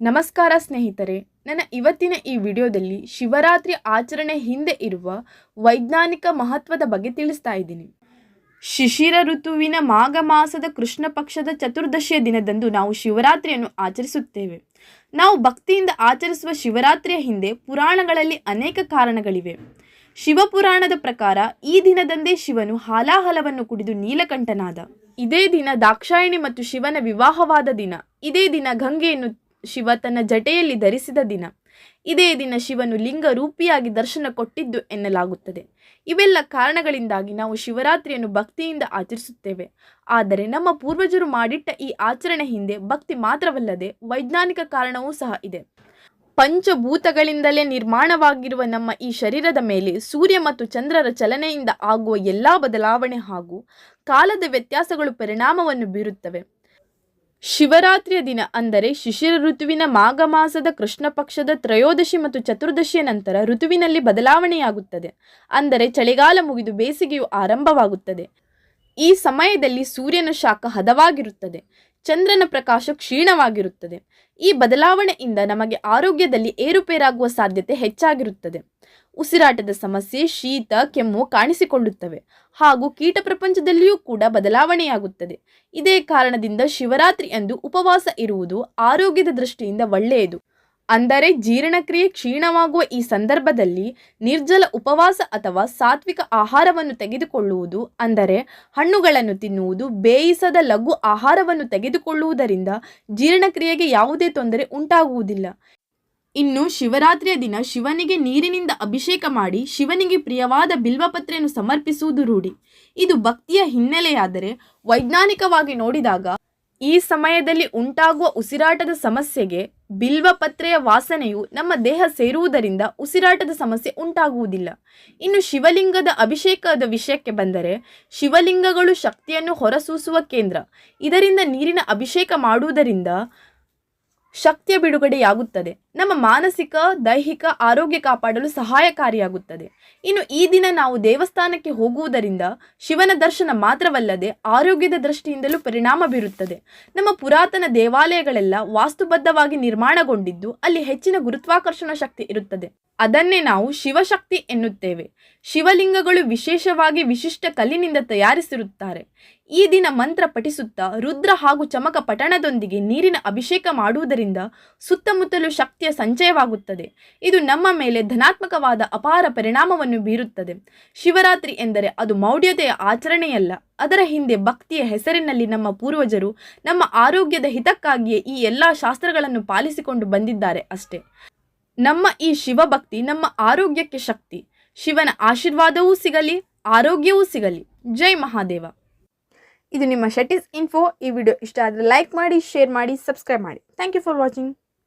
ನಮಸ್ಕಾರ ಸ್ನೇಹಿತರೆ. ನನ್ನ ಇವತ್ತಿನ ಈ ವಿಡಿಯೋದಲ್ಲಿ ಶಿವರಾತ್ರಿ ಆಚರಣೆ ಹಿಂದೆ ಇರುವ ವೈಜ್ಞಾನಿಕ ಮಹತ್ವದ ಬಗ್ಗೆ ತಿಳಿಸ್ತಾ ಇದ್ದೀನಿ. ಶಿಶಿರ ಋತುವಿನ ಮಾಘ ಮಾಸದ ಕೃಷ್ಣ ಪಕ್ಷದ ಚತುರ್ದಶಿಯ ದಿನದಂದು ನಾವು ಶಿವರಾತ್ರಿಯನ್ನು ಆಚರಿಸುತ್ತೇವೆ. ನಾವು ಭಕ್ತಿಯಿಂದ ಆಚರಿಸುವ ಶಿವರಾತ್ರಿಯ ಹಿಂದೆ ಪುರಾಣಗಳಲ್ಲಿ ಅನೇಕ ಕಾರಣಗಳಿವೆ. ಶಿವಪುರಾಣದ ಪ್ರಕಾರ ಈ ದಿನದಂದೇ ಶಿವನು ಹಾಲಾಹಲವನ್ನು ಕುಡಿದು ನೀಲಕಂಠನಾದ. ಇದೇ ದಿನ ದಾಕ್ಷಾಯಿಣಿ ಮತ್ತು ಶಿವನ ವಿವಾಹವಾದ ದಿನ. ಇದೇ ದಿನ ಗಂಗೆಯನ್ನು ಶಿವ ತನ್ನ ಜಟೆಯಲ್ಲಿ ಧರಿಸಿದ ದಿನ. ಇದೇ ದಿನ ಶಿವನು ಲಿಂಗ ರೂಪಿಯಾಗಿ ದರ್ಶನ ಕೊಟ್ಟಿದ್ದು ಎನ್ನಲಾಗುತ್ತದೆ. ಇವೆಲ್ಲ ಕಾರಣಗಳಿಂದಾಗಿ ನಾವು ಶಿವರಾತ್ರಿಯನ್ನು ಭಕ್ತಿಯಿಂದ ಆಚರಿಸುತ್ತೇವೆ. ಆದರೆ ನಮ್ಮ ಪೂರ್ವಜರು ಮಾಡಿಟ್ಟ ಈ ಆಚರಣೆ ಹಿಂದೆ ಭಕ್ತಿ ಮಾತ್ರವಲ್ಲದೆ ವೈಜ್ಞಾನಿಕ ಕಾರಣವೂ ಸಹ ಇದೆ. ಪಂಚಭೂತಗಳಿಂದಲೇ ನಿರ್ಮಾಣವಾಗಿರುವ ನಮ್ಮ ಈ ಶರೀರದ ಮೇಲೆ ಸೂರ್ಯ ಮತ್ತು ಚಂದ್ರರ ಚಲನೆಯಿಂದ ಆಗುವ ಎಲ್ಲ ಬದಲಾವಣೆ ಹಾಗೂ ಕಾಲದ ವ್ಯತ್ಯಾಸಗಳು ಪರಿಣಾಮವನ್ನು ಬೀರುತ್ತವೆ. ಶಿವರಾತ್ರಿಯ ದಿನ ಅಂದರೆ ಶಿಶಿರ ಋತುವಿನ ಮಾಘ ಮಾಸದ ಕೃಷ್ಣ ಪಕ್ಷದ ತ್ರಯೋದಶಿ ಮತ್ತು ಚತುರ್ದಶಿಯ ನಂತರ ಋತುವಿನಲ್ಲಿ ಬದಲಾವಣೆಯಾಗುತ್ತದೆ. ಅಂದರೆ ಚಳಿಗಾಲ ಮುಗಿದು ಬೇಸಿಗೆಯು ಆರಂಭವಾಗುತ್ತದೆ. ಈ ಸಮಯದಲ್ಲಿ ಸೂರ್ಯನ ಶಾಖ ಹದವಾಗಿರುತ್ತದೆ. ಚಂದ್ರನ ಪ್ರಕಾಶ ಕ್ಷೀಣವಾಗಿರುತ್ತದೆ. ಈ ಬದಲಾವಣೆಯಿಂದ ನಮಗೆ ಆರೋಗ್ಯದಲ್ಲಿ ಏರುಪೇರಾಗುವ ಸಾಧ್ಯತೆ ಹೆಚ್ಚಾಗಿರುತ್ತದೆ. ಉಸಿರಾಟದ ಸಮಸ್ಯೆ, ಶೀತ, ಕೆಮ್ಮು ಕಾಣಿಸಿಕೊಳ್ಳುತ್ತವೆ ಹಾಗೂ ಕೀಟ ಪ್ರಪಂಚದಲ್ಲಿಯೂ ಕೂಡ ಬದಲಾವಣೆಯಾಗುತ್ತದೆ. ಇದೇ ಕಾರಣದಿಂದ ಶಿವರಾತ್ರಿ ಎಂದು ಉಪವಾಸ ಇರುವುದು ಆರೋಗ್ಯದ ದೃಷ್ಟಿಯಿಂದ ಒಳ್ಳೆಯದು. ಅಂದರೆ ಜೀರ್ಣಕ್ರಿಯೆ ಕ್ಷೀಣವಾಗುವ ಈ ಸಂದರ್ಭದಲ್ಲಿ ನಿರ್ಜಲ ಉಪವಾಸ ಅಥವಾ ಸಾತ್ವಿಕ ಆಹಾರವನ್ನು ತೆಗೆದುಕೊಳ್ಳುವುದು, ಅಂದರೆ ಹಣ್ಣುಗಳನ್ನು ತಿನ್ನುವುದು, ಬೇಯಿಸದ ಲಘು ಆಹಾರವನ್ನು ತೆಗೆದುಕೊಳ್ಳುವುದರಿಂದ ಜೀರ್ಣಕ್ರಿಯೆಗೆ ಯಾವುದೇ ತೊಂದರೆ ಉಂಟಾಗುವುದಿಲ್ಲ. ಇನ್ನು ಶಿವರಾತ್ರಿಯ ದಿನ ಶಿವನಿಗೆ ನೀರಿನಿಂದ ಅಭಿಷೇಕ ಮಾಡಿ ಶಿವನಿಗೆ ಪ್ರಿಯವಾದ ಬಿಲ್ವಪತ್ರೆಯನ್ನು ಸಮರ್ಪಿಸುವುದು ರೂಢಿ. ಇದು ಭಕ್ತಿಯ ಹಿನ್ನೆಲೆಯಾದರೆ ವೈಜ್ಞಾನಿಕವಾಗಿ ನೋಡಿದಾಗ ಈ ಸಮಯದಲ್ಲಿ ಉಂಟಾಗುವ ಉಸಿರಾಟದ ಸಮಸ್ಯೆಗೆ ಬಿಲ್ವಪತ್ರೆಯ ವಾಸನೆಯು ನಮ್ಮ ದೇಹ ಸೇರುವುದರಿಂದ ಉಸಿರಾಟದ ಸಮಸ್ಯೆ ಉಂಟಾಗುವುದಿಲ್ಲ. ಇನ್ನು ಶಿವಲಿಂಗದ ಅಭಿಷೇಕದ ವಿಷಯಕ್ಕೆ ಬಂದರೆ ಶಿವಲಿಂಗಗಳು ಶಕ್ತಿಯನ್ನು ಹೊರಸೂಸುವ ಕೇಂದ್ರ. ಇದರಿಂದ ನೀರಿನ ಅಭಿಷೇಕ ಮಾಡುವುದರಿಂದ ಶಕ್ತಿಯ ಬಿಡುಗಡೆಯಾಗುತ್ತದೆ. ನಮ್ಮ ಮಾನಸಿಕ, ದೈಹಿಕ ಆರೋಗ್ಯ ಕಾಪಾಡಲು ಸಹಾಯಕಾರಿಯಾಗುತ್ತದೆ. ಇನ್ನು ಈ ದಿನ ನಾವು ದೇವಸ್ಥಾನಕ್ಕೆ ಹೋಗುವುದರಿಂದ ಶಿವನ ದರ್ಶನ ಮಾತ್ರವಲ್ಲದೆ ಆರೋಗ್ಯದ ದೃಷ್ಟಿಯಿಂದಲೂ ಪರಿಣಾಮ ಬೀರುತ್ತದೆ. ನಮ್ಮ ಪುರಾತನ ದೇವಾಲಯಗಳೆಲ್ಲ ವಾಸ್ತುಬದ್ಧವಾಗಿ ನಿರ್ಮಾಣಗೊಂಡಿದ್ದು ಅಲ್ಲಿ ಹೆಚ್ಚಿನ ಗುರುತ್ವಾಕರ್ಷಣ ಶಕ್ತಿ ಇರುತ್ತದೆ. ಅದನ್ನೇ ನಾವು ಶಿವಶಕ್ತಿ ಎನ್ನುತ್ತೇವೆ. ಶಿವಲಿಂಗಗಳು ವಿಶೇಷವಾಗಿ ವಿಶಿಷ್ಟ ಕಲ್ಲಿನಿಂದ ತಯಾರಿಸಿರುತ್ತಾರೆ. ಈ ದಿನ ಮಂತ್ರ ಪಠಿಸುತ್ತಾ ರುದ್ರ ಹಾಗೂ ಚಮಕ ಪಠಣದೊಂದಿಗೆ ನೀರಿನ ಅಭಿಷೇಕ ಮಾಡುವುದರಿಂದ ಸುತ್ತಮುತ್ತಲು ಶಕ್ತಿಯ ಸಂಚಯವಾಗುತ್ತದೆ. ಇದು ನಮ್ಮ ಮೇಲೆ ಧನಾತ್ಮಕವಾದ ಅಪಾರ ಪರಿಣಾಮವನ್ನು ಬೀರುತ್ತದೆ. ಶಿವರಾತ್ರಿ ಎಂದರೆ ಅದು ಮೌಢ್ಯತೆಯ ಆಚರಣೆಯಲ್ಲ. ಅದರ ಹಿಂದೆ ಭಕ್ತಿಯ ಹೆಸರಿನಲ್ಲಿ ನಮ್ಮ ಪೂರ್ವಜರು ನಮ್ಮ ಆರೋಗ್ಯದ ಹಿತಕ್ಕಾಗಿಯೇ ಈ ಎಲ್ಲ ಶಾಸ್ತ್ರಗಳನ್ನು ಪಾಲಿಸಿಕೊಂಡು ಬಂದಿದ್ದಾರೆ ಅಷ್ಟೇ. ನಮ್ಮ ಈ ಶಿವಭಕ್ತಿ, ನಮ್ಮ ಆರೋಗ್ಯಕ್ಕೆ ಶಕ್ತಿ. ಶಿವನ ಆಶೀರ್ವಾದವೂ ಸಿಗಲಿ, ಆರೋಗ್ಯವೂ ಸಿಗಲಿ. ಜೈ ಮಹಾದೇವ. ಇದು ನಿಮ್ಮ ಶೆಟ್ಟಿಸ್ ಇನ್ಫೋ. ಈ ವಿಡಿಯೋ ಇಷ್ಟ ಆದರೆ ಲೈಕ್ ಮಾಡಿ, ಶೇರ್ ಮಾಡಿ, ಸಬ್ಸ್ಕ್ರೈಬ್ ಮಾಡಿ. Thank you for watching